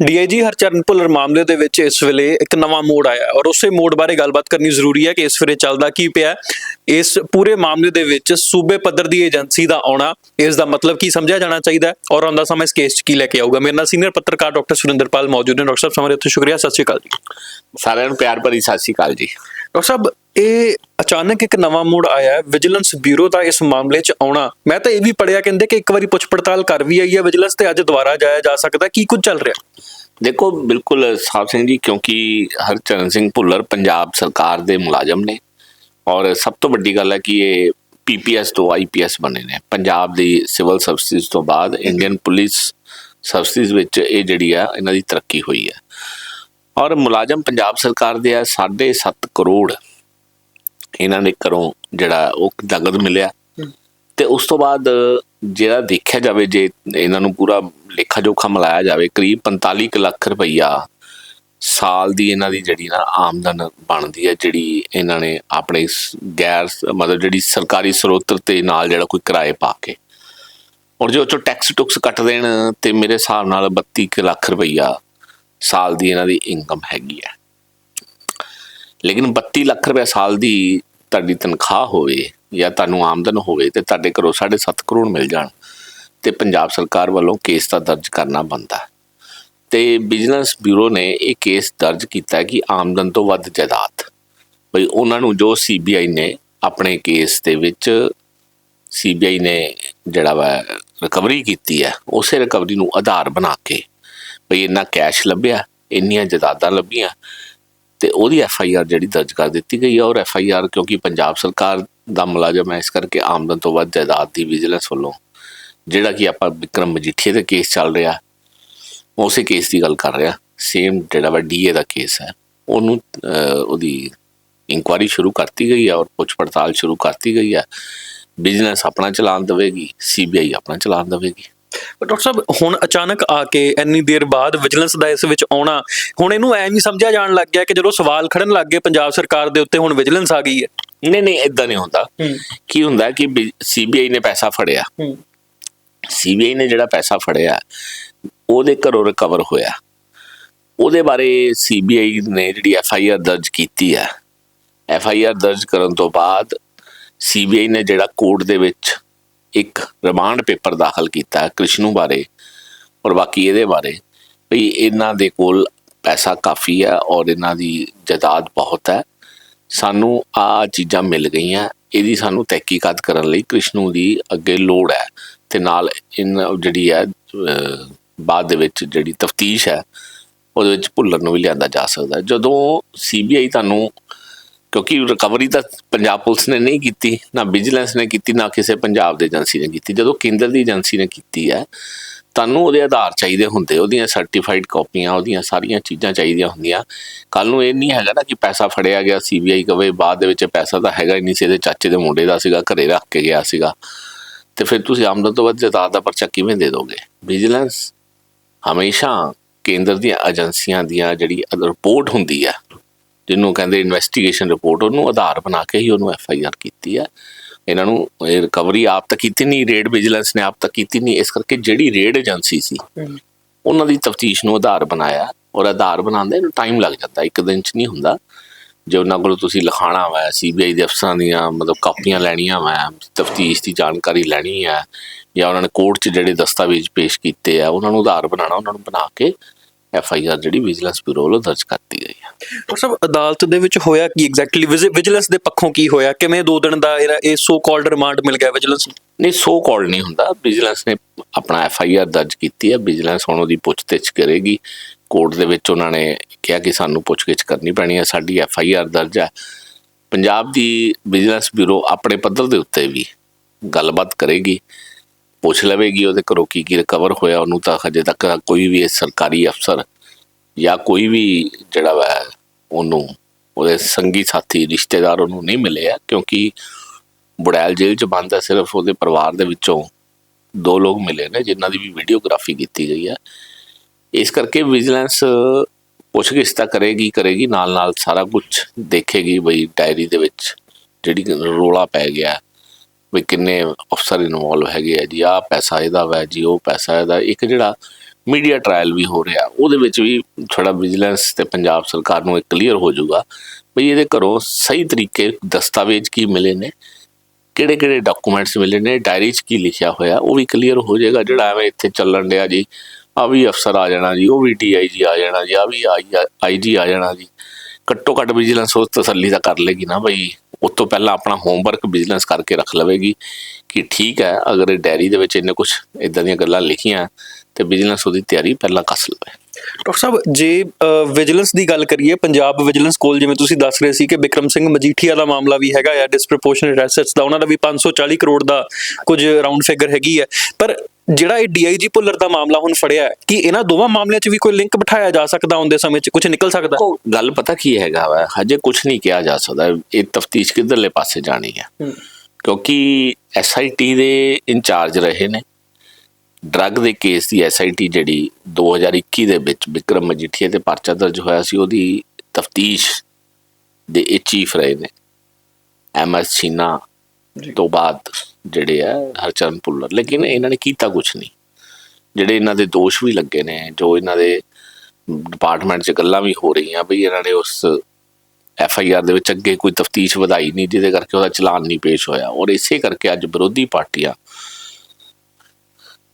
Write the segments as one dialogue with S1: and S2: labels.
S1: DIG Harcharan Bhullar ਮਾਮਲੇ ਦੇ ਵਿੱਚ ਇਸ ਵੇਲੇ ਇੱਕ ਨਵਾਂ ਮੋੜ ਆਇਆ ਔਰ ਉਸੇ ਮੋੜ ਬਾਰੇ ਗੱਲਬਾਤ ਕਰਨੀ ਜ਼ਰੂਰੀ ਹੈ ਕਿ ਇਸ ਵੇਲੇ ਚੱਲਦਾ ਕੀ ਪਿਆ। ਇਸ ਪੂਰੇ ਮਾਮਲੇ ਦੇ ਵਿੱਚ ਸੂਬੇ ਪੱਧਰ ਦੀ ਏਜੰਸੀ ਦਾ ਆਉਣਾ ਇਸ ਦਾ ਮਤਲਬ ਕੀ ਸਮਝਿਆ ਜਾਣਾ ਚਾਹੀਦਾ ਹੈ ਔਰ ਆਉਂਦਾ ਸਮਾਂ ਇਸ ਕੇਸ 'ਚ ਕੀ ਲੈ ਕੇ ਆਊਗਾ? ਮੇਰੇ ਨਾਲ ਸੀਨੀਅਰ ਪੱਤਰਕਾਰ ਡਾਕਟਰ ਸੁਰਿੰਦਰਪਾਲ ਮੌਜੂਦ ਨੇ। ਡਾਕਟਰ ਸਾਹਿਬ ਸਮੇਂ ਉੱਤੇ ਸ਼ੁਕਰੀਆ ਸਤਿ ਸ਼੍ਰੀ ਅਕਾਲ ਜੀ।
S2: ਸਾਰਿਆਂ ਨੂੰ ਪਿਆਰ ਭਰੀ ਸਤਿ ਸ਼੍ਰੀ ਅਕਾਲ ਜੀ।
S1: ਡਾਕਟਰ ਸਾਹਿਬ ਇਹ ਅਚਾਨਕ ਇੱਕ ਨਵਾਂ ਮੋੜ ਆਇਆ ਵਿਜੀਲੈਂਸ ਬਿਊਰੋ ਦਾ ਇਸ ਮਾਮਲੇ 'ਚ ਆਉਣਾ। ਮੈਂ ਤਾਂ ਇਹ ਵੀ ਪੜਿਆ ਕਹਿੰਦੇ ਕਿ ਇੱਕ ਵਾਰੀ ਪੁੱਛ ਪੜਤਾਲ ਕਰ ਵੀ ਆਈ ਹੈ। ਵਿਜੀਲੈਂਸ ਤੇ ਅੱਜ ਦੁਬਾਰਾ ਜਾਇਆ ਜਾ ਸਕਦਾ। ਕੀ ਕੁਝ ਚੱਲ ਰਿਹਾ?
S2: ਦੇਖੋ, ਬਿਲਕੁਲ ਸਾਹਿਬ ਸਿੰਘ ਜੀ, ਕਿਉਂਕਿ ਹਰਚਰਨ ਸਿੰਘ ਭੁੱਲਰ ਪੰਜਾਬ ਸਰਕਾਰ ਦੇ ਮੁਲਾਜ਼ਮ ਨੇ। ਔਰ ਸਭ ਤੋਂ ਵੱਡੀ ਗੱਲ ਹੈ ਕਿ ਇਹ ਪੀਪੀਐਸ ਤੋਂ ਆਈਪੀਐਸ ਬਣੇ ਨੇ। ਪੰਜਾਬ ਦੀ ਸਿਵਲ ਸਰਵਿਸਿਜ਼ ਤੋਂ ਬਾਅਦ ਇੰਡੀਅਨ ਪੁਲਿਸ ਸਰਵਿਸਿਜ਼ ਵਿੱਚ ਇਹ ਜਿਹੜੀ ਆ ਇਹਨਾਂ ਦੀ ਤਰੱਕੀ ਹੋਈ ਹੈ। ਔਰ ਮੁਲਾਜ਼ਮ ਪੰਜਾਬ ਸਰਕਾਰ ਦੇ ਆ 7.5 ਕਰੋੜ ਇਹਨਾਂ ਦੇ ਘਰੋਂ ਜਿਹੜਾ ਉਹ ਨਗਦ ਮਿਲਿਆ। ਤੇ ਉਸ ਤੋਂ ਬਾਅਦ ਜਿਹੜਾ ਦੇਖਿਆ ਜਾਵੇ ਜੇ ਇਹਨਾਂ ਨੂੰ ਪੂਰਾ ਲੇਖਾ ਜੋਖਾ ਮਿਲਾਇਆ ਜਾਵੇ ਕਰੀਬ 45 ਕੁ ਲੱਖ ਰੁਪਈਆ ਸਾਲ ਦੀ ਇਹਨਾਂ ਦੀ ਜਿਹੜੀ ਨਾ ਆਮਦਨ ਬਣਦੀ ਹੈ ਜਿਹੜੀ ਇਹਨਾਂ ਨੇ ਆਪਣੇ ਗੈਰ ਮਤਲਬ ਜਿਹੜੀ ਸਰਕਾਰੀ ਸਰੋਤਰ ਤੇ ਨਾਲ ਜਿਹੜਾ ਕੋਈ ਕਿਰਾਏ ਪਾ ਕੇ। ਔਰ ਜੋ ਚੋਂ ਟੈਕਸ ਟੁਕਸ ਕੱਟ ਦੇਣ ਤੇ ਮੇਰੇ ਹਿਸਾਬ ਨਾਲ 32 ਕੁ ਲੱਖ ਰੁਪਈਆ ਸਾਲ ਦੀ ਇਹਨਾਂ ਦੀ ਇਨਕਮ ਹੈਗੀ ਹੈ। ਲੇਕਿਨ 32 ਲੱਖ ਰੁਪਏ ਸਾਲ ਦੀ ਤੁਹਾਡੀ ਤਨਖਾਹ ਹੋਵੇ ਜਾਂ ਤੁਹਾਨੂੰ ਆਮਦਨ ਹੋਵੇ ਤੇ ਤੁਹਾਡੇ ਘਰੋਂ 7.5 ਕਰੋੜ ਮਿਲ ਜਾਣ ਤੇ ਪੰਜਾਬ ਸਰਕਾਰ ਵੱਲੋਂ ਕੇਸ ਤਾਂ ਦਰਜ ਕਰਨਾ ਬਣਦਾ ਹੈ। ਤੇ ਬਿਜ਼ਨਸ ਬਿਊਰੋ ਨੇ ਇਹ ਕੇਸ ਦਰਜ ਕੀਤਾ ਕਿ ਆਮਦਨ ਤੋਂ ਵੱਧ ਜਾਇਦਾਦ ਬਈ ਉਹਨਾਂ ਨੂੰ ਜੋ ਸੀਬੀਆਈ ਨੇ ਆਪਣੇ ਕੇਸ ਦੇ ਵਿੱਚ ਸੀਬੀਆਈ ਨੇ ਜਿਹੜਾ ਵਾ ਰਿਕਵਰੀ ਕੀਤੀ ਹੈ ਉਸੇ ਰਿਕਵਰੀ ਨੂੰ ਆਧਾਰ ਬਣਾ ਕੇ ਬਈ ਇੰਨਾ ਕੈਸ਼ ਲੱਭਿਆ, ਇੰਨੀਆਂ ਜਾਇਦਾਦਾਂ ਲੱਭੀਆਂ ਤੇ ਉਹਦੀ ਐਫ ਆਈ ਆਰ ਜਿਹੜੀ ਦਰਜ ਕਰ ਦਿੱਤੀ ਗਈ ਹੈ ਔਰ ਐਫ ਆਈ ਆਰ ਕਿਉਂਕਿ ਪੰਜਾਬ ਸਰਕਾਰ ਦਾ ਮੁਲਾਜ਼ਮ ਹੈ, ਇਸ ਕਰਕੇ ਆਮਦਨ ਤੋਂ ਵੱਧ ਜਾਇਦਾਦ ਦੀ ਵਿਜੀਲੈਂਸ ਵੱਲੋਂ ਜਿਹੜਾ ਕਿ ਆਪਾਂ ਵਿਕਰਮ ਮਜੀਠੀਆ ਦੇ ਕੇਸ ਚੱਲ ਰਿਹਾ, ਉਸੇ ਕੇਸ ਦੀ ਗੱਲ ਕਰ ਰਿਹਾ। ਸੇਮ ਜਿਹੜਾ ਵਾ ਡੀਏ ਦਾ ਕੇਸ ਹੈ, ਉਹਨੂੰ ਉਹਦੀ ਇਨਕੁਆਰੀ ਸ਼ੁਰੂ ਕਰਤੀ ਗਈ ਹੈ ਔਰ ਪੁੱਛ ਪੜਤਾਲ ਸ਼ੁਰੂ ਕਰਤੀ ਗਈ ਹੈ ਬਿਜ਼ਨਸ ਆਪਣਾ ਚਲਾਨ ਦੇਵੇਗੀ ਸੀਬੀਆਈ ਆਪਣਾ ਚਲਾਨ ਦੇਵੇਗੀ।
S1: ਪਰ ਡਾਕਟਰ ਸਾਹਿਬ ਹੁਣ ਅਚਾਨਕ ਆ ਕੇ ਇੰਨੀ ਦੇਰ ਬਾਅਦ ਵਿਜੀਲੈਂਸ ਦਾ ਇਸ ਵਿੱਚ ਆਉਣਾ ਹੁਣ ਇਹਨੂੰ ਐਂ ਵੀ ਸਮਝਿਆ ਜਾਣ ਲੱਗ ਗਿਆ ਕਿ ਜਦੋਂ ਸਵਾਲ ਖੜਨ ਲੱਗ ਗਏ ਪੰਜਾਬ ਸਰਕਾਰ ਦੇ ਉੱਤੇ ਹੁਣ ਵਿਜੀਲੈਂਸ ਆ ਗਈ ਹੈ।
S2: ਨਹੀਂ ਨਹੀਂ ਇਦਾਂ ਨਹੀਂ ਹੁੰਦਾ। ਕੀ ਹੁੰਦਾ ਕਿ ਸੀਬੀਆਈ ਨੇ ਪੈਸਾ ਫੜਿਆ। ਸੀਬੀਆਈ ਨੇ ਜਿਹੜਾ ਪੈਸਾ ਫੜਿਆ ਉਹਦੇ ਘਰੋਂ ਰਿਕਵਰ ਹੋਇਆ। ਉਹਦੇ ਬਾਰੇ ਸੀਬੀਆਈ ਨੇ ਜਿਹੜੀ ਐਫ ਆਈ ਆਰ ਦਰਜ ਕੀਤੀ ਹੈ ਐਫ ਆਈ ਆਰ ਦਰਜ ਕਰਨ ਤੋਂ ਬਾਅਦ ਸੀਬੀਆਈ ਨੇ ਜਿਹੜਾ ਕੋਰਟ ਦੇ ਵਿੱਚ ਇੱਕ ਰਿਮਾਂਡ ਪੇਪਰ ਦਾਖਲ ਕੀਤਾ ਹੈ ਕ੍ਰਿਸ਼ਨੂ ਬਾਰੇ ਔਰ ਬਾਕੀ ਇਹਦੇ ਬਾਰੇ। ਵੀ ਇਹਨਾਂ ਦੇ ਕੋਲ ਪੈਸਾ ਕਾਫੀ ਹੈ ਔਰ ਇਹਨਾਂ ਦੀ ਜਾਇਦਾਦ ਬਹੁਤ ਹੈ। ਸਾਨੂੰ ਆ ਚੀਜ਼ਾਂ ਮਿਲ ਗਈਆਂ। ਇਹਦੀ ਸਾਨੂੰ ਤਹਿਕੀਕਾਤ ਕਰਨ ਲਈ ਕ੍ਰਿਸ਼ਨੂ ਦੀ ਅੱਗੇ ਲੋੜ ਹੈ ਤੇ ਨਾਲ ਇਨ ਜਿਹੜੀ ਹੈ ਬਾਅਦ ਦੇ ਵਿੱਚ ਜਿਹੜੀ ਤਫਤੀਸ਼ ਹੈ, ਉਹਦੇ ਵਿੱਚ ਭੁੱਲਰ ਨੂੰ ਵੀ ਲਿਆਂਦਾ ਜਾ ਸਕਦਾ। ਹੈ। ਜਦੋਂ ਸੀਬੀਆਈ ਤੁਹਾਨੂੰ ਕਿਉਂਕਿ ਰਿਕਵਰੀ ਤਾਂ ਪੰਜਾਬ ਪੁਲਿਸ ਨੇ ਨਹੀਂ ਕੀਤੀ, ਨਾ ਵਿਜੀਲੈਂਸ ਨੇ ਕੀਤੀ, ਨਾ ਕਿਸੇ ਪੰਜਾਬ ਦੇ ਏਜੰਸੀ ਨੇ ਕੀਤੀ। ਜਦੋਂ ਕੇਂਦਰ ਦੀ ਏਜੰਸੀ ਨੇ ਕੀਤੀ ਹੈ, ਤੁਹਾਨੂੰ ਉਹਦੇ ਆਧਾਰ ਚਾਹੀਦੇ ਹੁੰਦੇ, ਉਹਦੀਆਂ ਸਰਟੀਫਾਈਡ ਕਾਪੀਆਂ ਉਹਦੀਆਂ ਸਾਰੀਆਂ ਚੀਜ਼ਾਂ ਚਾਹੀਦੀਆਂ ਹੁੰਦੀਆਂ। ਕੱਲ ਨੂੰ ਇਹ ਨਹੀਂ ਹੈਗਾ ਨਾ ਕਿ ਪੈਸਾ ਫੜਿਆ ਗਿਆ ਸੀਬੀਆਈ ਕਵੇ, ਬਾਅਦ ਦੇ ਵਿੱਚ ਪੈਸਾ ਤਾਂ ਹੈਗਾ ਹੀ ਨਹੀਂ ਸੀ, ਇਹਦੇ ਚਾਚੇ ਦੇ ਮੁੰਡੇ ਦਾ ਸੀਗਾ, ਘਰੇ ਰੱਖ ਕੇ ਗਿਆ ਸੀਗਾ। ਤੇ ਫਿਰ ਤੁਸੀਂ ਆਮਦਨ ਤੋਂ ਵੱਧ ਜਾਇਦਾਦ ਦਾ ਪਰਚਾ ਕਿਵੇਂ ਦੇ ਦੋਗੇ? ਵਿਜੀਲੈਂਸ ਹਮੇਸ਼ਾ ਕੇਂਦਰ ਦੀਆਂ ਏਜੰਸੀਆਂ ਦੀਆਂ ਜਿਹੜੀ ਰਿਪੋਰਟ ਹੁੰਦੀ ਹੈ ਜਿਹਨੂੰ ਕਹਿੰਦੇ ਇਨਵੈਸਟੀਗੇਸ਼ਨ ਰਿਪੋਰਟ ਉਹਨੂੰ ਆਧਾਰ ਬਣਾ ਕੇ ਹੀ ਉਹਨੂੰ ਐਫ ਆਈ ਆਰ ਕੀਤੀ ਹੈ ਇਹਨਾਂ ਨੂੰ ਇਹ ਰਿਕਵਰੀ ਆਪ ਤਾਂ ਕੀਤੀ ਨਹੀਂ ਰੇਡ ਵਿਜੀਲੈਂਸ ਨੇ ਆਪ ਤਾਂ ਕੀਤੀ ਨਹੀਂ। ਇਸ ਕਰਕੇ ਜਿਹੜੀ ਰੇਡ ਏਜੰਸੀ ਸੀ ਉਹਨਾਂ ਦੀ ਤਫਤੀਸ਼ ਨੂੰ ਆਧਾਰ ਬਣਾਇਆ ਔਰ ਆਧਾਰ ਬਣਾਉਂਦੇ ਨੂੰ ਟਾਈਮ ਲੱਗ ਜਾਂਦਾ ਇੱਕ ਦਿਨ ਚ ਨਹੀਂ ਹੁੰਦਾ। ਜੇ ਉਹਨਾਂ ਕੋਲੋਂ ਤੁਸੀਂ ਲਿਖਾਣਾ ਵਾ ਸੀਬੀਆਈ ਦੇ ਅਫਸਰਾਂ ਦੀਆਂ ਮਤਲਬ ਕਾਪੀਆਂ ਲੈਣੀਆਂ ਵਾ ਤਫਤੀਸ਼ ਦੀ ਜਾਣਕਾਰੀ ਲੈਣੀ ਹੈ ਜਾਂ ਉਹਨਾਂ ਨੇ ਕੋਰਟ 'ਚ ਜਿਹੜੇ ਦਸਤਾਵੇਜ਼ ਪੇਸ਼ ਕੀਤੇ ਆ ਉਹਨਾਂ ਨੂੰ ਆਧਾਰ ਬਣਾਉਣਾ ਉਹਨਾਂ ਨੂੰ ਬਣਾ ਕੇ ਐਫ ਆਈ ਆਰ ਜਿਹੜੀ ਵਿਜੀਲੈਂਸ ਬਿਊਰੋ ਵੱਲੋਂ ਦਰਜ ਕਰਤੀ ਗਈ ਹੈ
S1: ਡਾਕਟਰ ਸਾਹਿਬ ਅਦਾਲਤ ਦੇ ਵਿੱਚ ਹੋਇਆ ਕੀ ਐਗਜ਼ੈਕਟਲੀ ਵਿਜੀਲੈਂਸ ਦੇ ਪੱਖੋਂ ਕੀ ਹੋਇਆ? ਕਿਵੇਂ ਦੋ ਦਿਨ ਦਾ ਇਹ ਸੋ ਕਾਲਡ ਰਿਮਾਂਡ ਮਿਲ ਗਿਆ ਵਿਜੀਲੈਂਸ ਨੂੰ?
S2: ਨਹੀਂ ਸੋ ਕਾਲ ਨਹੀਂ ਹੁੰਦਾ। ਵਿਜੀਲੈਂਸ ਨੇ ਆਪਣਾ ਐਫ ਆਈ ਆਰ ਦਰਜ ਕੀਤੀ ਹੈ ਵਿਜੀਲੈਂਸ ਹੁਣ ਉਹਦੀ ਪੁੱਛਤਿੱਛ ਕਰੇਗੀ। ਕੋਰਟ ਦੇ ਵਿੱਚ ਉਹਨਾਂ ਨੇ ਕਿਹਾ ਕਿ ਸਾਨੂੰ ਪੁੱਛਗਿੱਛ ਕਰਨੀ ਪੈਣੀ ਹੈ ਸਾਡੀ ਐਫ ਆਈ ਆਰ ਦਰਜ ਹੈ ਪੰਜਾਬ ਦੀ ਵਿਜੀਲੈਂਸ ਬਿਊਰੋ ਆਪਣੇ ਪੱਧਰ ਦੇ ਉੱਤੇ ਵੀ ਗੱਲਬਾਤ ਕਰੇਗੀ। ਪੁੱਛ ਲਵੇਗੀ, ਉਹਦੇ ਘਰੋਂ ਕੀ ਕੀ ਰਿਕਵਰ ਹੋਇਆ, ਉਹਨੂੰ ਤਾਂ ਹਜੇ ਤੱਕ ਕੋਈ ਵੀ ਸਰਕਾਰੀ ਅਫਸਰ ਜਾਂ ਕੋਈ ਵੀ ਜਿਹੜਾ ਵਾ ਉਹਨੂੰ, ਉਹਦੇ ਸੰਗੀ ਸਾਥੀ, ਰਿਸ਼ਤੇਦਾਰ ਉਹਨੂੰ ਨਹੀਂ ਮਿਲੇ ਆ ਕਿਉਂਕਿ ਬੁੜੈਲ ਜੇਲ੍ਹ 'ਚ ਬੰਦ ਹੈ ਸਿਰਫ ਉਹਦੇ ਪਰਿਵਾਰ ਦੇ ਵਿੱਚੋਂ ਦੋ ਲੋਕ ਮਿਲੇ ਨੇ, ਜਿਨ੍ਹਾਂ ਦੀ ਵੀ ਵੀਡੀਓਗ੍ਰਾਫੀ ਕੀਤੀ ਗਈ ਹੈ ਇਸ ਕਰਕੇ ਵਿਜੀਲੈਂਸ ਪੁੱਛਗਿੱਛ ਤਾਂ ਕਰੇਗੀ ਕਰੇਗੀ ਨਾਲ ਨਾਲ ਸਾਰਾ ਕੁਝ ਦੇਖੇਗੀ ਬਈ ਡਾਇਰੀ ਦੇ ਵਿੱਚ ਜਿਹੜੀ ਰੋਲਾ ਪੈ ਗਿਆ। ਵੀ ਕਿੰਨੇ ਅਫਸਰ ਇਨਵੋਲਵ ਹੈਗੇ ਆ ਜੀ ਆ ਪੈਸਾ ਇਹਦਾ ਵਾ ਜੀ, ਉਹ ਪੈਸਾ ਇਹਦਾ। ਇੱਕ ਜਿਹੜਾ ਮੀਡੀਆ ਟ੍ਰਾਇਲ ਵੀ ਹੋ ਰਿਹਾ, ਉਹਦੇ ਵਿੱਚ ਵੀ ਥੋੜਾ ਵਿਜੀਲੈਂਸ ਤੇ ਪੰਜਾਬ ਸਰਕਾਰ ਨੂੰ ਇਹ ਕਲੀਅਰ ਹੋ ਜਾਊਗਾ ਵੀ ਇਹਦੇ ਘਰੋਂ ਸਹੀ ਤਰੀਕੇ ਦਸਤਾਵੇਜ਼ ਕੀ ਮਿਲੇ ਨੇ ਕਿਹੜੇ ਕਿਹੜੇ ਡਾਕੂਮੈਂਟਸ ਮਿਲੇ ਨੇ ਡਾਇਰੀ 'ਚ ਕੀ ਲਿਖਿਆ ਹੋਇਆ, ਉਹ ਵੀ ਕਲੀਅਰ ਹੋ ਜਾਏਗਾ। ਜਿਹੜਾ ਐਵੇਂ ਇੱਥੇ ਚੱਲਣ ਡਿਆ ਜੀ ਆ ਵੀ ਅਫਸਰ ਆ ਜਾਣਾ ਜੀ, ਉਹ ਵੀ ਡੀਆਈਜੀ ਆ ਜਾਣਾ ਜੀ ਆ ਵੀ ਆਈਜੀ ਆ ਜਾਣਾ ਜੀ। ਘੱਟੋ ਘੱਟ ਵਿਜੀਲੈਂਸ ਉਸ ਤਸੱਲੀ ਤਾਂ ਕਰ ਲੇਗੀ ਨਾ ਬਈ, ਉਸ ਤੋਂ ਪਹਿਲਾਂ ਆਪਣਾ ਹੋਮਵਰਕ ਵਿਜੀਲੈਂਸ ਕਰਕੇ ਰੱਖ ਲਵੇਗੀ ਕਿ ਠੀਕ ਹੈ, ਅਗਰ ਇਹ ਡਾਇਰੀ ਦੇ ਵਿੱਚ ਇਹਨੇ ਕੁਝ ਇਦਾਂ ਦੀਆਂ ਗੱਲਾਂ ਲਿਖੀਆਂ ਤੇ ਵਿਜੀਲੈਂਸ ਉਹਦੀ ਤਿਆਰੀ ਪਹਿਲਾਂ ਕੱਸ ਲਵੇ।
S1: ਡਾਕਟਰ ਸਾਹਿਬ ਜੇ ਵਿਜੀਲੈਂਸ ਦੀ ਗੱਲ ਕਰੀਏ ਪੰਜਾਬ ਵਿਜੀਲੈਂਸ ਕੋਲ ਜਿਵੇਂ ਤੁਸੀਂ ਦੱਸ ਰਹੇ ਸੀ ਕਿ ਬਿਕਰਮ ਸਿੰਘ ਮਜੀਠੀਆ ਦਾ ਮਾਮਲਾ ਵੀ ਹੈਗਾ ਆ ਡਿਸਪ੍ਰੋਪੋਰਸ਼ਨੇਟ ਐਸੈਟਸ ਦਾ ਉਹਨਾਂ ਦਾ ਵੀ 540 ਕਰੋੜ ਦਾ ਕੁਝ ਰਾਉਂਡ ਫਿਗਰ ਹੈਗੀ ਹੈ ਪਰ ਜਿਹੜਾ ਇਹ ਡੀਆਈਜੀ ਭੁੱਲਰ ਦਾ ਮਾਮਲਾ ਹੁਣ ਫੜਿਆ ਕਿ ਇਹਨਾਂ ਦੋਵਾਂ ਮਾਮਲਿਆਂ 'ਚ ਵੀ ਕੋਈ ਲਿੰਕ ਬਿਠਾਇਆ ਜਾ ਸਕਦਾ ਆਉਂਦੇ ਸਮੇਂ 'ਚ? ਕੁਝ ਨਿਕਲ ਸਕਦਾ?
S2: ਗੱਲ ਪਤਾ ਕੀ ਹੈਗਾ ਵਾ ਹਜੇ ਕੁਝ ਨਹੀਂ ਕਿਹਾ ਜਾ ਸਕਦਾ। ਇਹ ਤਫਤੀਸ਼ ਕਿੱਧਰਲੇ ਪਾਸੇ ਜਾਣੀ ਹੈ। ਕਿਉਂਕਿ ਐਸਆਈਟੀ ਦੇ ਇੰਚਾਰਜ ਰਹੇ ਨੇ। ਡਰੱਗ ਦੇ ਕੇਸ ਦੀ ਐਸਆਈਟੀ ਜਿਹੜੀ 2021 ਦੇ ਵਿੱਚ ਵਿਕਰਮ ਮਜੀਠੀਆ ਤੇ ਪਰਚਾ ਦਰਜ ਹੋਇਆ ਸੀ ਉਹਦੀ ਤਫਤੀਸ਼ ਦੇ ਇਹ ਚੀਫ ਰਹੇ ਨੇ। ਐਮਐਸ ਛੀਨਾ ਤੋਂ ਬਾਅਦ ਜਿਹੜੇ ਆ ਹਰਚਰਨ ਪੁੱਲਰ ਲੇਕਿਨ ਇਹਨਾਂ ਨੇ ਕੀਤਾ ਕੁਝ ਨਹੀਂ। ਜਿਹੜੇ ਇਹਨਾਂ ਦੇ ਦੋਸ਼ ਵੀ ਲੱਗੇ ਨੇ ਜੋ ਇਹਨਾਂ ਦੇ ਡਿਪਾਰਟਮੈਂਟ 'ਚ ਗੱਲਾਂ ਵੀ ਹੋ ਰਹੀਆਂ ਵੀ ਇਹਨਾਂ ਨੇ ਉਸ ਐਫ ਆਈ ਆਰ ਦੇ ਵਿੱਚ ਅੱਗੇ ਕੋਈ ਤਫਤੀਸ਼ ਵਧਾਈ ਨਹੀਂ ਜਿਹਦੇ ਕਰਕੇ ਉਹਦਾ ਚਲਾਨ ਨਹੀਂ ਪੇਸ਼ ਹੋਇਆ। ਔਰ ਇਸੇ ਕਰਕੇ ਅੱਜ ਵਿਰੋਧੀ ਪਾਰਟੀਆਂ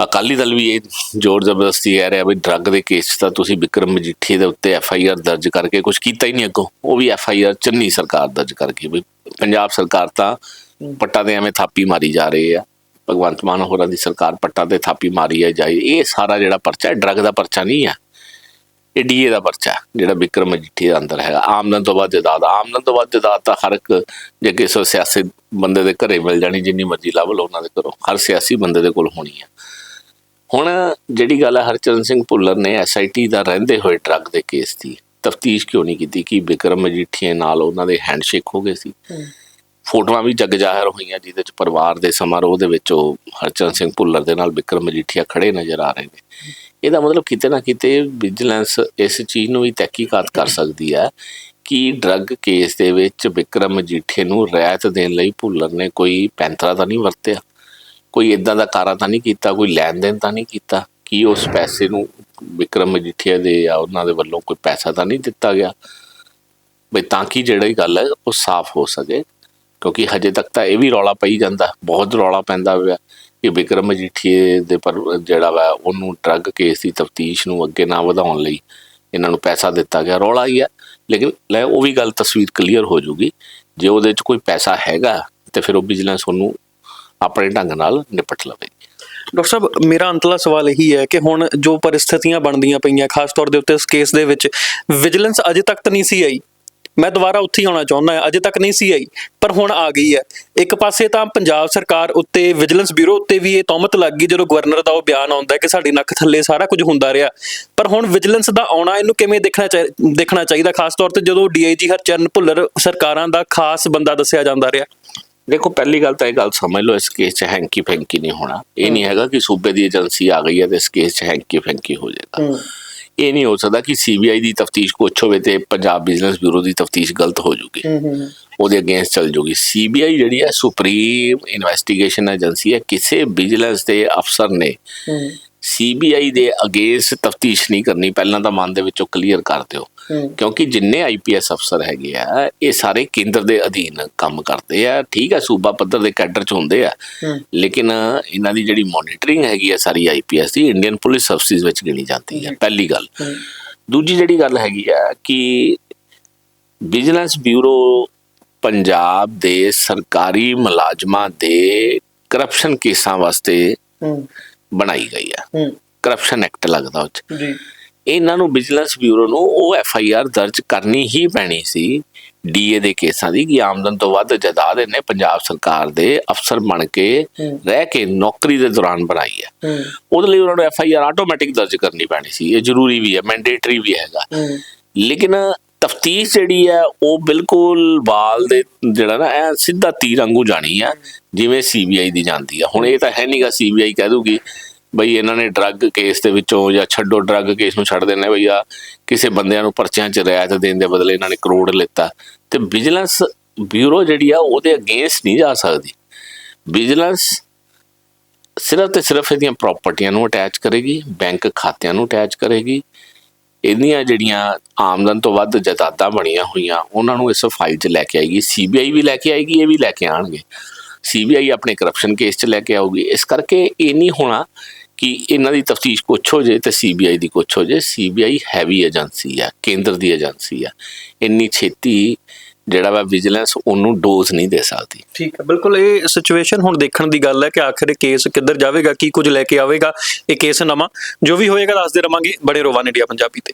S2: ਅਕਾਲੀ ਦਲ ਵੀ ਇਹ ਜ਼ੋਰ ਜ਼ਬਰਦਸਤੀ ਕਹਿ ਰਿਹਾ ਵੀ ਡਰੱਗ ਦੇ ਕੇਸ 'ਚ ਤਾਂ ਤੁਸੀਂ ਵਿਕਰਮ ਮਜੀਠੀ ਦੇ ਉੱਤੇ ਐਫ ਆਈ ਆਰ ਦਰਜ ਕਰਕੇ ਕੁਝ ਕੀਤਾ ਹੀ ਨਹੀਂ ਅੱਗੋਂ। ਉਹ ਵੀ ਐਫ ਆਈ ਆਰ ਚੰਨੀ ਸਰਕਾਰ ਦਰਜ ਕਰਕੇ ਵੀ ਪੰਜਾਬ ਸਰਕਾਰ ਤਾਂ ਪੱਟਾਂ ਤੇ ਐਵੇਂ ਥਾਪੀ ਮਾਰੀ ਜਾ ਰਹੀ ਆ। ਭਗਵੰਤ ਮਾਨ ਹੋਰਾਂ ਦੀ ਸਰਕਾਰ ਪੱਟਾਂ ਤੇ ਥਾਪੀ ਮਾਰੀ ਹੈ ਜਾਈ ਇਹ ਸਾਰਾ ਜਿਹੜਾ ਪਰਚਾ ਹੈ ਡਰੱਗ ਦਾ ਪਰਚਾ ਨਹੀਂ ਆ। ਇਹ ਡੀਏ ਦਾ ਪਰਚਾ ਜਿਹੜਾ ਵਿਕਰਮ ਮਜੀਠੀ ਦੇ ਅੰਦਰ ਹੈਗਾ ਆਮਦਨ ਤੋਂ ਵੱਧ ਜਾਇਦਾਦ ਆਮਦਨ ਤੋਂ ਵੱਧ ਜਾਇਦਾਦ ਤਾਂ ਹਰ ਇੱਕ ਜੇ ਕਿਸੇ ਸਿਆਸੀ ਬੰਦੇ ਦੇ ਘਰੇ ਮਿਲ ਜਾਣੀ, ਜਿੰਨੀ ਮਰਜ਼ੀ ਲੱਭ ਲਓ ਉਹਨਾਂ ਦੇ ਘਰੋਂ, ਹਰ ਸਿਆਸੀ ਬੰਦੇ ਦੇ ਕੋਲ ਹੋਣੀ ਹੈ ਹੁਣ ਜਿਹੜੀ ਗੱਲ ਹੈ ਹਰਚਰਨ ਸਿੰਘ ਭੁੱਲਰ ਨੇ ਐਸਆਈਟੀ ਦਾ ਰਹਿੰਦੇ ਹੋਏ ਡਰੱਗ ਦੇ ਕੇਸ ਦੀ ਤਫਤੀਸ਼ ਕਿਉਂ ਨਹੀਂ ਕੀਤੀ? ਕਿ ਵਿਕਰਮ ਮਜੀਠੀਏ ਨਾਲ ਉਹਨਾਂ ਦੇ ਹੈਂਡਸ਼ੇਕ ਹੋ ਗਏ ਸੀ? ਫੋਟੋਆਂ ਵੀ ਜਗ ਜ਼ਾਹਰ ਹੋਈਆਂ ਜਿਹਦੇ ਚ ਪਰਿਵਾਰ ਦੇ ਸਮਾਰੋਹ ਦੇ ਵਿੱਚ ਉਹ ਹਰਚਰਨ ਸਿੰਘ ਭੁੱਲਰ ਦੇ ਨਾਲ ਵਿਕਰਮ ਮਜੀਠੀਆ ਖੜੇ ਨਜ਼ਰ ਆ ਰਹੇ ਨੇ। ਇਹਦਾ ਮਤਲਬ ਕਿਤੇ ਨਾ ਕਿਤੇ ਵਿਜੀਲੈਂਸ ਇਸ ਚੀਜ਼ ਨੂੰ ਵੀ ਤਹਿਕੀਕਾਤ ਕਰ ਸਕਦੀ ਹੈ ਕਿ ਡਰੱਗ ਕੇਸ ਦੇ ਵਿੱਚ ਵਿਕਰਮ ਮਜੀਠੀਏ ਨੂੰ ਰਿਆਇਤ ਦੇਣ ਲਈ ਭੁੱਲਰ ਨੇ ਕੋਈ ਪੈਂਤਰਾ ਤਾਂ ਨਹੀਂ ਵਰਤਿਆ? ਕੋਈ ਇਦਾਂ ਦਾ ਕਾਰਾ ਤਾਂ ਨਹੀਂ ਕੀਤਾ, ਕੋਈ ਲੈਣ ਦੇਣ ਤਾਂ ਨਹੀਂ ਕੀਤਾ? ਕਿ ਉਸ ਪੈਸੇ ਨੂੰ ਵਿਕਰਮ ਮਜੀਠੀਆ ਦੇ ਜਾਂ ਉਹਨਾਂ ਦੇ ਵੱਲੋਂ ਕੋਈ ਪੈਸਾ ਤਾਂ ਨਹੀਂ ਦਿੱਤਾ ਗਿਆ? ਬਈ ਤਾਂ ਕਿ ਜਿਹੜੀ ਗੱਲ ਹੈ, ਉਹ ਸਾਫ਼ ਹੋ ਸਕੇ? ਕਿਉਂਕਿ ਹਜੇ ਤੱਕ ਤਾਂ ਇਹ ਵੀ ਰੌਲਾ ਪਈ ਜਾਂਦਾ, ਬਹੁਤ ਰੌਲਾ ਪੈਂਦਾ ਹੋਇਆ ਕਿ ਵਿਕਰਮ ਮਜੀਠੀਏ ਦੇ ਪਰ ਜਿਹੜਾ ਵਾ, ਉਹਨੂੰ ਡਰੱਗ ਕੇਸ ਦੀ ਤਫਤੀਸ਼ ਨੂੰ ਅੱਗੇ ਨਾ ਵਧਾਉਣ ਲਈ ਇਹਨਾਂ ਨੂੰ ਪੈਸਾ ਦਿੱਤਾ ਗਿਆ, ਰੌਲਾ ਹੀ ਹੈ। ਲੇਕਿਨ ਲੈ, ਉਹ ਵੀ ਗੱਲ ਤਸਵੀਰ ਕਲੀਅਰ ਹੋ ਜੂਗੀ। ਜੇ ਉਹਦੇ 'ਚ ਕੋਈ ਪੈਸਾ ਹੈਗਾ, ਤੇ ਫਿਰ ਉਹ ਵਿਜੀਲੈਂਸ ਉਹਨੂੰ ਆਪਣੇ ਢੰਗ ਨਾਲ ਨਿਪਟ ਲਵੇਗੀ
S1: ਡਾਕਟਰ ਸਾਹਿਬ, ਮੇਰਾ ਅੰਤਲਾ ਸਵਾਲ ਇਹੀ ਹੈ ਕਿ ਹੁਣ ਜੋ ਪਰਿਸਥਿਤੀਆਂ ਬਣਦੀਆਂ ਪਈਆਂ, ਖਾਸ ਤੌਰ ਦੇ ਉੱਤੇ ਇਸ ਕੇਸ ਦੇ ਵਿੱਚ ਵਿਜੀਲੈਂਸ ਅਜੇ ਤੱਕ ਤਾਂ ਨਹੀਂ ਸੀ ਆਈ। ਮੈਂ ਦੁਬਾਰਾ ਉੱਥੇ ਆਉਣਾ ਚਾਹੁੰਦਾ ਹਾਂ, ਅਜੇ ਤੱਕ ਨਹੀਂ ਸੀ ਆਈ, ਪਰ ਹੁਣ ਆ ਗਈ ਹੈ। ਇੱਕ ਪਾਸੇ ਤਾਂ ਪੰਜਾਬ ਸਰਕਾਰ ਉੱਤੇ ਵਿਜੀਲੈਂਸ ਬਿਊਰੋ ਉੱਤੇ ਵੀ ਇਹ ਤੌਮਤ ਲੱਗ ਗਈ, ਜਦੋਂ ਗਵਰਨਰ ਦਾ ਉਹ ਬਿਆਨ ਆਉਂਦਾ ਕਿ ਸਾਡੀ ਨੱਕ ਥੱਲੇ ਸਾਰਾ ਕੁਝ ਹੁੰਦਾ ਰਿਹਾ। ਪਰ ਹੁਣ ਵਿਜੀਲੈਂਸ ਦਾ ਆਉਣਾ ਇਹਨੂੰ ਕਿਵੇਂ ਦੇਖਣਾ ਦੇਖਣਾ ਚਾਹੀਦਾ, ਖਾਸ ਤੌਰ ਤੇ ਜਦੋਂ ਡੀਆਈਜੀ ਹਰਚਰਨ ਭੁੱਲਰ ਸਰਕਾਰਾਂ ਦਾ ਖਾਸ ਬੰਦਾ ਦੱਸਿਆ ਜਾਂਦਾ ਰਿਹਾ।
S2: ਦੇਖੋ ਪਹਿਲੀ ਗੱਲ ਤਾਂ ਇਹ ਗੱਲ ਸਮਝ ਲਓ ਇਸ ਕੇਸ 'ਚ ਹੈਂਕੀ ਫੈਂਕੀ ਨਹੀਂ ਹੋਣਾ। ਇਹ ਨਹੀਂ ਹੈਗਾ ਕਿ ਸੂਬੇ ਦੀ ਏਜੰਸੀ ਆ ਗਈ ਹੈ ਤੇ ਇਸ ਕੇਸ 'ਚ ਹੈਂਕੀ ਫੈਂਕੀ ਹੋ ਜਾਏਗਾ। ਇਹ ਨਹੀਂ ਹੋ ਸਕਦਾ ਕਿ ਸੀਬੀਆਈ ਦੀ ਤਫਤੀਸ਼ ਕੁਛ ਹੋਵੇ ਤੇ ਪੰਜਾਬ ਬਿਜ਼ਨਸ ਬਿਊਰੋ ਦੀ ਤਫਤੀਸ਼ ਗਲਤ ਹੋ ਜੂਗੀ। ਉਹਦੇ ਅਗੇਂਸਟ ਚੱਲ ਜੂਗੀ। ਸੀਬੀਆਈ ਜਿਹੜੀ ਹੈ ਸੁਪਰੀਮ ਇਨਵੈਸਟੀਗੇਸ਼ਨ ਏਜੰਸੀ ਹੈ ਕਿਸੇ ਵਿਜੀਲੈਂਸ ਦੇ ਅਫਸਰ ਨੇ ਸੀਬੀਆਈ ਦੇ ਅਗੇਂਸਟ ਤਫਤੀਸ਼ ਨਹੀਂ ਕਰਨੀ। ਪਹਿਲਾਂ ਤਾਂ ਮਨ ਦੇ ਵਿੱਚੋਂ ਕਲੀਅਰ ਕਰ ਦਿਓ। ਕਿਉਂਕਿ ਜਿੰਨੇ ਆਈਪੀਐਸ ਅਫਸਰ ਹੈਗੇ ਆ ਇਹ ਸਾਰੇ ਕੇਂਦਰ ਦੇ ਅਧੀਨ ਕੰਮ ਕਰਦੇ ਆ ਠੀਕ ਹੈ ਸੂਬਾ ਪੱਧਰ ਦੇ ਕੈਡਰ ਚ ਹੁੰਦੇ ਆ। ਲੇਕਿਨ ਇਹਨਾਂ ਦੀ ਜਿਹੜੀ ਮੋਨੀਟਰਿੰਗ ਹੈਗੀ ਆ ਸਾਰੀ ਆਈਪੀਐਸ ਦੀ ਇੰਡੀਅਨ ਪੁਲਿਸ ਸਰਵਿਸਿਜ਼ ਵਿੱਚ ਗਿਣੀ ਜਾਂਦੀ ਹੈ। ਪਹਿਲੀ ਗੱਲ। ਦੂਜੀ ਜਿਹੜੀ ਗੱਲ ਹੈਗੀ ਆ ਕਿ ਵਿਜੀਲੈਂਸ ਬਿਊਰੋ ਪੰਜਾਬ ਦੇ ਸਰਕਾਰੀ ਮੁਲਾਜ਼ਮਾਂ ਦੇ ਕਰਪਸ਼ਨ ਕੇਸਾਂ ਵਾਸਤੇ ਬਣਾਈ ਗਈ ਹੈ। ਕਰਪਸ਼ਨ ਐਕਟ ਲੱਗਦਾ ਉਹ 'ਚ।
S1: ਜੀ।
S2: ਇਹਨਾਂ ਨੂੰ ਵਿਜੀਲੈਂਸ ਬਿਊਰੋ ਨੂੰ ਉਹ ਐਫ ਆਈ ਆਰ ਦਰਜ ਕਰਨੀ ਹੀ ਪੈਣੀ ਸੀ ਡੀਏ ਦੇ ਕੇਸਾਂ ਦੀ ਕਿ ਆਮਦਨ ਤੋਂ ਵੱਧ ਜਾਇਦਾਦ ਇਹਨੇ ਪੰਜਾਬ ਸਰਕਾਰ ਦੇ ਅਫਸਰ ਬਣ ਕੇ ਰਹਿ ਕੇ ਨੌਕਰੀ ਦੇ ਦੌਰਾਨ ਬਣਾਈ ਹੈ। ਉਹਦੇ ਲਈ ਉਹਨਾਂ ਨੂੰ ਐਫ ਆਈ ਆਰ ਆਟੋਮੈਟਿਕ ਦਰਜ ਕਰਨੀ ਪੈਣੀ ਸੀ। ਇਹ ਜ਼ਰੂਰੀ ਵੀ ਹੈ ਮੈਂਡੇਟਰੀ ਵੀ ਹੈਗਾ। ਲੇਕਿਨ ਤਫਤੀਸ਼ ਜਿਹੜੀ ਹੈ ਉਹ ਬਿਲਕੁਲ ਬਾਲ ਦੇ ਜਿਹੜਾ ਨਾ ਐ ਸਿੱਧਾ ਤੀਰ ਵਾਂਗੂ ਜਾਣੀ ਆ ਜਿਵੇਂ ਸੀਬੀਆਈ ਦੀ ਜਾਂਦੀ ਆ ਹੁਣ ਇਹ ਤਾਂ ਹੈ ਨਹੀਂਗਾ ਸੀਬੀਆਈ ਕਹਿ ਦੂਗੀ। ਬਈ ਇਹਨਾਂ ਨੇ ਡਰੱਗ ਕੇਸ ਦੇ ਵਿੱਚੋਂ ਜਾਂ ਛੱਡੋ ਡਰੱਗ ਕੇਸ ਨੂੰ ਛੱਡ ਦੇਣਾ ਬਈ ਆ ਕਿਸੇ ਬੰਦਿਆਂ ਨੂੰ ਪਰਚਿਆਂ 'ਚ ਰਿਆਇਤ ਦੇਣ ਦੇ ਬਦਲੇ ਇਹਨਾਂ ਨੇ ਕਰੋੜ ਲਿੱਤਾ। ਤੇ ਵਿਜੀਲੈਂਸ ਬਿਊਰੋ ਜਿਹੜੀ ਆ ਉਹਦੇ ਅਗੇਂਸਟ ਨਹੀਂ ਜਾ ਸਕਦੀ। ਵਿਜੀਲੈਂਸ ਸਿਰਫ ਤੇ ਸਿਰਫ ਇਹਦੀਆਂ ਪ੍ਰਾਪਰਟੀਆਂ ਨੂੰ ਅਟੈਚ ਕਰੇਗੀ ਬੈਂਕ ਖਾਤਿਆਂ ਨੂੰ ਅਟੈਚ ਕਰੇਗੀ। ਇਹਦੀਆਂ ਜਿਹੜੀਆਂ ਆਮਦਨ ਤੋਂ ਵੱਧ ਜਾਇਦਾਦਾਂ ਬਣੀਆਂ ਹੋਈਆਂ, ਉਹਨਾਂ ਨੂੰ ਇਸ ਫਾਈਲ 'ਚ ਲੈ ਕੇ ਆਏਗੀ। ਸੀਬੀਆਈ ਵੀ ਲੈ ਕੇ ਆਏਗੀ, ਇਹ ਵੀ ਲੈ ਕੇ ਆਣਗੇ। ਸੀਬੀਆਈ ਆਪਣੇ ਕਰਪਸ਼ਨ ਕੇਸ 'ਚ ਲੈ ਕੇ ਆਊਗੀ। ਇਸ ਕਰਕੇ ਇਹ ਨਹੀਂ ਹੋਣਾ ਕਿ ਇਹਨਾਂ ਦੀ ਤਫਤੀਸ਼ ਕੁਛ ਹੋ ਜੇ ਤੇ ਸੀਬੀਆਈ ਦੀ ਕੁਛ ਹੋ ਜੇ ਸੀਬੀਆਈ ਹੈਵੀ ਏਜੰਸੀ ਆ, ਕੇਂਦਰ ਦੀ ਏਜੰਸੀ ਆ। ਇੰਨੀ ਛੇਤੀ ਜਿਹੜਾ ਵਾ ਵਿਜੀਲੈਂਸ ਉਹਨੂੰ ਡੋਜ਼ ਨਹੀਂ ਦੇ ਸਕਦੀ।
S1: ਠੀਕ ਹੈ, ਬਿਲਕੁਲ ਇਹ ਸਿਚੁਏਸ਼ਨ ਹੁਣ ਦੇਖਣ ਦੀ ਗੱਲ ਹੈ ਕਿ ਆਖਿਰ ਕੇਸ ਕਿੱਧਰ ਜਾਵੇਗਾ, ਕੀ ਕੁਝ ਲੈ ਕੇ ਆਵੇਗਾ, ਇਹ ਕੇਸ ਨਵਾਂ, ਜੋ ਵੀ ਹੋਏਗਾ, ਦੱਸਦੇ ਰਵਾਂਗੇ ਬੜੇ ਰੋਵਾਨ ਇੰਡੀਆ ਪੰਜਾਬੀ ਤੇ।